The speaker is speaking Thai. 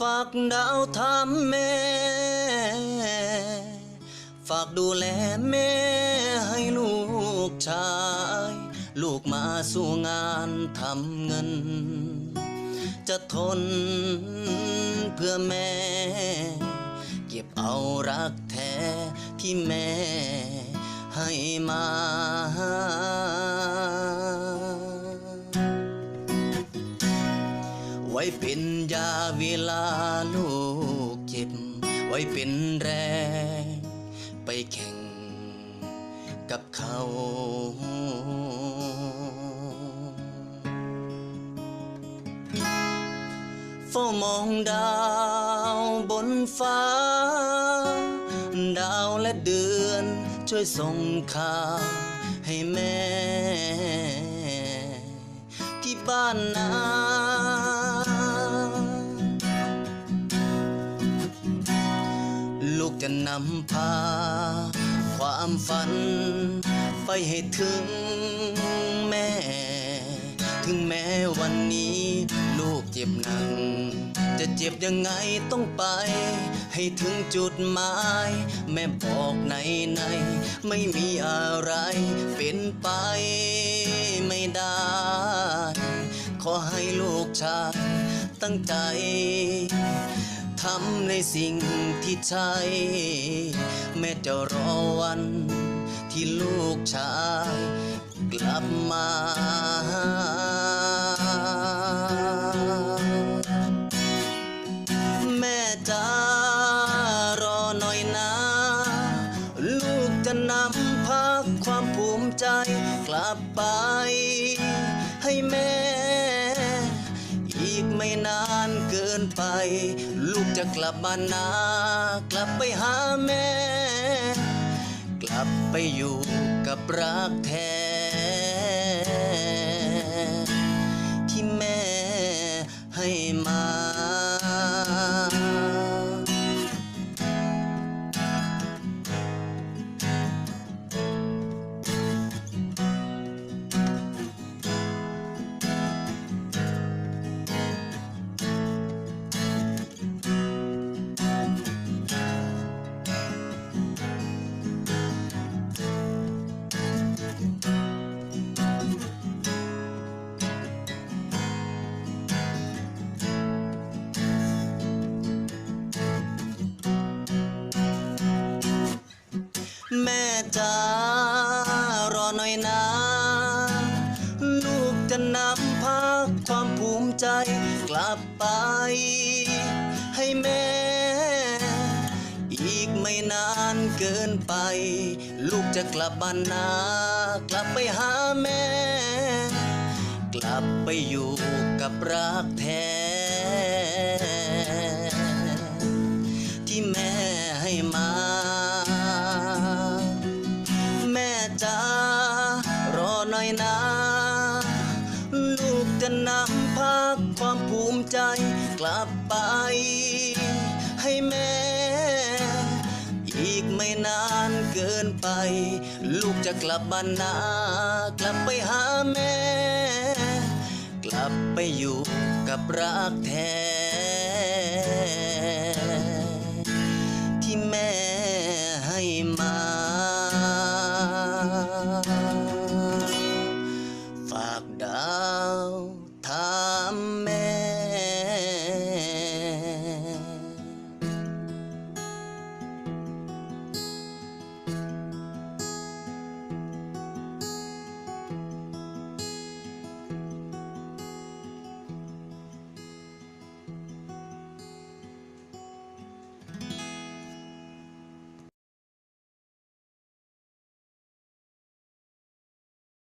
ฝากดาวทำแม่ ฝากดูแลแม่ให้ลูกชาย ลูกมาสู่งานทำเงิน จะทนเพื่อแม่ เก็บเอารักแท้ที่แม่ให้มา ว้เป็นยาเวลาลูกเจ็บ ไว้เป็นแรงไปแข่งกับเขาเฝ้ามองดาวบนฟ้า ดาวและเดือนช่วยส่งข่าวให้แม่ ที่บ้านนา จะนำพา ความฝัน ไปให้ถึงแม่ ถึงแม้วันนี้ ลูกเจ็บหนัก จะเจ็บยังไงต้องไป ให้ถึงจุดหมาย แม่บอกในใน ไม่มีอะไรเป็นไปไม่ได้ ขอให้ลูกชายตั้งใจ ทำในสิ่งที่ใช่แม่จะรอวันที่ลูกชาย กลับมาแม่จ๋ารอหน่อยนะ ลูกจะนำพาความภูมิใจกลับไป ให้แม่ ไม่นานเกินไป ลูกจะกลับบ้านนากลับไปหาแม่ กลับไปอยู่กับรักแท้ จ๋ารอหน่อยนะลูกจะนำพาความภูมิใจกลับไป ให้แม่ อีกไม่นานเกินไป ลูกจะกลับบ้านนากลับไปหาแม่ กลับไปอยู่กับรักแท้ ที่แม่ จารอหน่อยนะ ลูกจะนำพาความภูมิใจกลับไป ให้แม่ อีกไม่นานเกินไป ลูกจะกลับบ้านนากลับไปหาแม่ กลับไปอยู่กับรักแท้ I'm